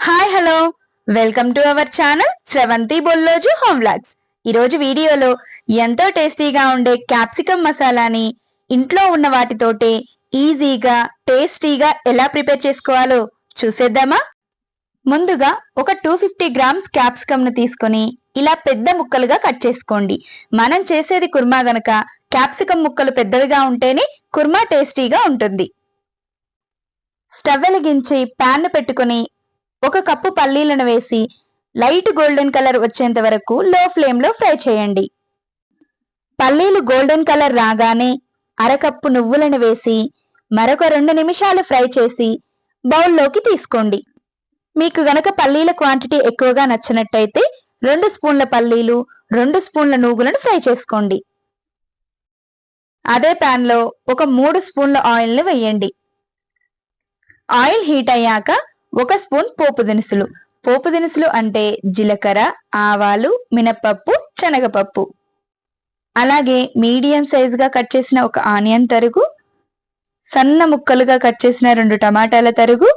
Hi hello welcome to our channel Sravanthi Bolloju home vlogs ఈరోజు వీడియోలో ఎంతో టేస్టీగా ఉండే క్యాప్సికమ్ మసాలాని ఇంట్లో ఉన్న వాటితోటే ఈజీగా టేస్టీగా ఎలా ప్రిపేర్ చేసుకోవాలో చూసేద్దామా? ముందుగా ఒక టూ ఫిఫ్టీ గ్రామ్స్ క్యాప్సికమ్ను తీసుకొని ఇలా పెద్ద ముక్కలుగా కట్ చేసుకోండి. మనం చేసేది కుర్మా గనక క్యాప్సికమ్ ముక్కలు పెద్దవిగా ఉంటేనే కుర్మా టేస్టీగా ఉంటుంది. స్టవ్ వెలిగించి ప్యాన్ పెట్టుకుని ఒక కప్పు పల్లీలను వేసి లైట్ గోల్డెన్ కలర్ వచ్చేంత వరకు లో ఫ్లేమ్లో ఫ్రై చేయండి. పల్లీలు గోల్డెన్ కలర్ రాగానే అరకప్పు నువ్వులను వేసి మరొక రెండు నిమిషాలు ఫ్రై చేసి బౌల్లోకి తీసుకోండి. మీకు గనక పల్లీల క్వాంటిటీ ఎక్కువగా నచ్చినట్టయితే రెండు స్పూన్ల పల్లీలు రెండు స్పూన్ల నూగులను ఫ్రై చేసుకోండి. అదే ప్యాన్లో ఒక మూడు స్పూన్ల ఆయిల్ని వేయండి. ఆయిల్ హీట్ అయ్యాక ఒక స్పూన్ పోపు దినుసులు. పోపు దినుసులు అంటే జీలకర్ర ఆవాలు మినపప్పు శనగపప్పు. అలాగే మీడియం సైజుగా కట్ చేసిన ఒక ఆనియన్ తరుగు సన్న ముక్కలుగా కట్ చేసిన రెండు టమాటాల తరుగు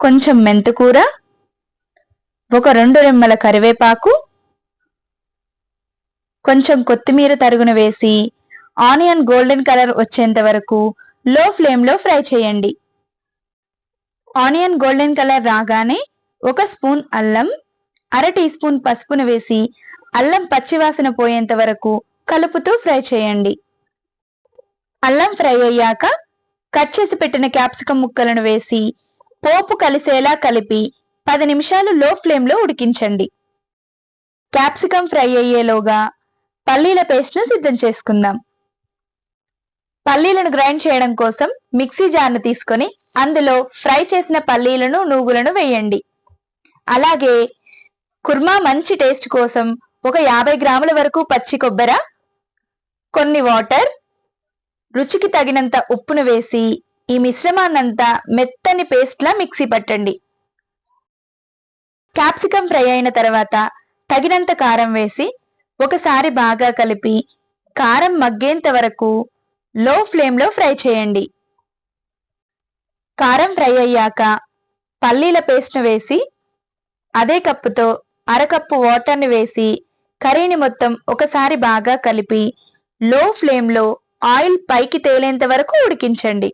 కొంచెం మెంతుకూర ఒక రెండు రెమ్మల కరివేపాకు కొంచెం కొత్తిమీర తరుగున వేసి ఆనియన్ గోల్డెన్ కలర్ వచ్చేంత వరకు లో ఫ్లేమ్లో ఫ్రై చేయండి. ఆనియన్ గోల్డెన్ కలర్ రాగానే ఒక స్పూన్ అల్లం అర టీ స్పూన్ పసుపును వేసి అల్లం పచ్చివాసన పోయేంత వరకు కలుపుతూ ఫ్రై చేయండి. అల్లం ఫ్రై అయ్యాక కట్ చేసి పెట్టిన క్యాప్సికం ముక్కలను వేసి పోపు కలిసేలా కలిపి పది నిమిషాలు లో ఫ్లేమ్లో ఉడికించండి. క్యాప్సికం ఫ్రై అయ్యేలోగా పల్లీల పేస్ట్ను సిద్ధం చేసుకుందాం. పల్లీలను గ్రైండ్ చేయడం కోసం మిక్సీ జార్ను తీసుకొని అందులో ఫ్రై చేసిన పల్లీలను నూగులను వేయండి. అలాగే కుర్మా మంచి టేస్ట్ కోసం ఒక యాభై గ్రాముల వరకు పచ్చి కొబ్బర కొన్ని వాటర్ రుచికి తగినంత ఉప్పును వేసి ఈ మిశ్రమాన్నంతా మెత్తని పేస్ట్లా మిక్సీ పట్టండి. క్యాప్సికం ఫ్రై అయిన తర్వాత తగినంత కారం వేసి ఒకసారి బాగా కలిపి కారం మగ్గేంత వరకు లో ఫ్లేమ్లో ఫ్రై చేయండి. కారం ఫ్రై అయ్యాక పల్లీల పేస్ట్ను వేసి అదే కప్పుతో అరకప్పు వాటర్ని వేసి కర్రీని మొత్తం ఒకసారి బాగా కలిపి లో ఫ్లేమ్లో ఆయిల్ పైకి తేలేంత వరకు ఉడికించండి.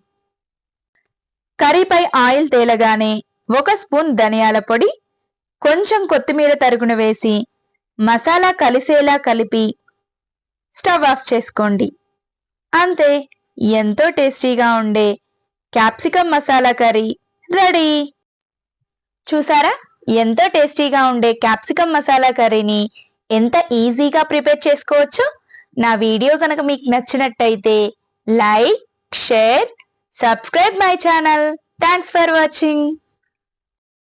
కర్రీపై ఆయిల్ తేలగానే ఒక స్పూన్ ధనియాల పొడి కొంచెం కొత్తిమీర తరుగును వేసి మసాలా కలిసేలా కలిపి స్టవ్ ఆఫ్ చేసుకోండి. అంతే. ఎంతో టేస్టీగా ఉండే క్యాప్సికమ్ మసాలా కర్రీ రెడీ. చూసారా? ఎంతో టేస్టీగా ఉండే క్యాప్సికమ్ మసాలా కర్రీని ఎంత ఈజీగా ప్రిపేర్ చేసుకోవచ్చు? నా వీడియో కనుక మీకు నచ్చినట్టయితే like share subscribe my channel. Thanks for watching.